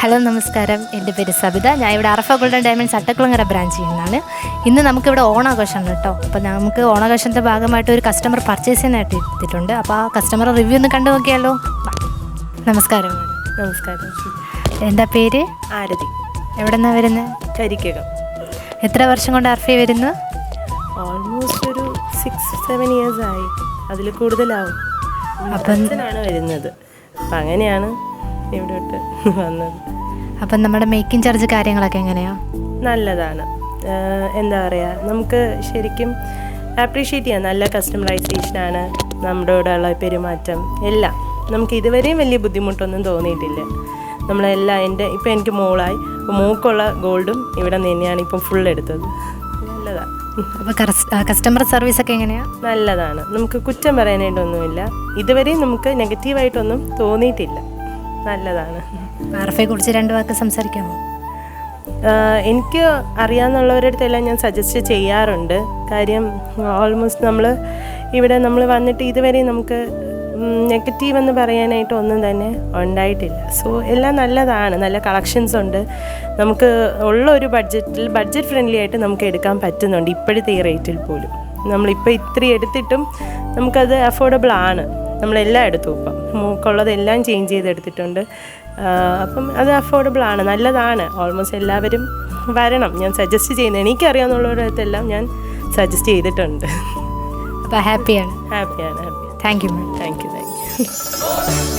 Hello നമസ്കാരം. എന്റെ പേര് സബിത. ഞാൻ ഇവിടെ അറഫ ഗോൾഡൻ ഡയമണ്ട്സ് അട്ടക്കുളങ്ങര ബ്രാഞ്ചിൽ നിന്നാണ്. ഇന്ന് നമുക്കിവിടെ ഓണാഘോഷമാണ് കേട്ടോ. അപ്പോൾ നമുക്ക് ഓണാഘോഷത്തിന്റെ ഭാഗമായിട്ട് ഒരു കസ്റ്റമർ പർച്ചേസ് ചെയ്യാനായിട്ട് എത്തിയിട്ടുണ്ട് അപ്പോൾ ആ കസ്റ്റമർ റിവ്യൂ ഒന്ന് കണ്ടു നോക്കിയാലോ? നമസ്കാരം. നമസ്കാരം. എന്താ പേര്? ആരതി. എവിടെ നിന്നാണ് വരുന്നത് കരിക്കകം എത്ര വർഷം കൊണ്ട് അർഫി വരുന്നു? ഓൾമോസ്റ്റ് ഒരു സിക്സ് സെവൻ ഇയേഴ്സ് ആയി. അതിൽ കൂടുതലാവും. അപ്പം- വരുന്നത്. അപ്പം അങ്ങനെയാണ് ഇവിടോട്ട് വന്നത്. അപ്പം നമ്മുടെ മേക്കിംഗ് ചാർജ് കാര്യങ്ങളൊക്കെ എങ്ങനെയാ? നല്ലതാണ്. എന്താ പറയുക നമുക്ക് ശരിക്കും അപ്രീഷിയേറ്റ് ചെയ്യാം. നല്ല കസ്റ്റമറൈസേഷനാണ് നമ്മുടെ കൂടെയുള്ള പെരുമാറ്റം. എല്ലാം. നമുക്ക് ഇതുവരെയും വലിയ ബുദ്ധിമുട്ടൊന്നും തോന്നിയിട്ടില്ല. നമ്മളെല്ലാം എന്റെ ഇപ്പം എനിക്ക് മോളായി. മൂക്കുള്ള ഗോൾഡും ഇവിടെ നിന്ന് തന്നെയാണ് ഇപ്പം ഫുൾ എടുത്തത്. നല്ലതാണ്. അപ്പോൾ കസ്റ്റമർ സർവീസ് ഒക്കെ എങ്ങനെയാണ് നല്ലതാണ്. നമുക്ക് കുറ്റം പറയാനായിട്ടൊന്നുമില്ല. ഇതുവരെയും നമുക്ക് നെഗറ്റീവായിട്ടൊന്നും തോന്നിയിട്ടില്ല. നല്ലതാണ്. കുറിച്ച് രണ്ട് വാക്ക് സംസാരിക്കാമോ? എനിക്ക് അറിയാവുന്നവരുടെ അടുത്തെല്ലാം ഞാൻ സജസ്റ്റ് ചെയ്യാറുണ്ട്. കാര്യം ഓൾമോസ്റ്റ് നമ്മൾ ഇവിടെ നമ്മൾ വന്നിട്ട് ഇതുവരെ നമുക്ക് നെഗറ്റീവ് എന്ന് പറയാനായിട്ട് ഒന്നും തന്നെ ഉണ്ടായിട്ടില്ല. സോ എല്ലാം നല്ലതാണ്. നല്ല കളക്ഷൻസ് ഉണ്ട്. നമുക്ക് ഉള്ള ഒരു ബഡ്ജറ്റിൽ ബഡ്ജറ്റ് ഫ്രണ്ട്ലി ആയിട്ട് നമുക്ക് എടുക്കാൻ പറ്റുന്നുണ്ട് ഇപ്പോഴത്തെ ഈ റേറ്റിൽ പോലും. നമ്മളിപ്പോൾ ഇത്രയും എടുത്തിട്ടും നമുക്കത് അഫോർഡബിൾ ആണ്. നമ്മളെല്ലാം എടുത്തു ഇപ്പം. മൂക്കുള്ളതെല്ലാം ചേഞ്ച് ചെയ്തെടുത്തിട്ടുണ്ട്. അപ്പം അത് അഫോർഡബിൾ ആണ് നല്ലതാണ്. ഓൾമോസ്റ്റ് എല്ലാവരും വരണം. ഞാൻ സജസ്റ്റ് ചെയ്യുന്നത് എനിക്കറിയാവുന്നവരുടെ അടുത്തെല്ലാം ഞാൻ സജസ്റ്റ് ചെയ്തിട്ടുണ്ട്. അപ്പോൾ ഹാപ്പിയാണ് ഹാപ്പിയാണ് happy thank you ma'am thank you thank you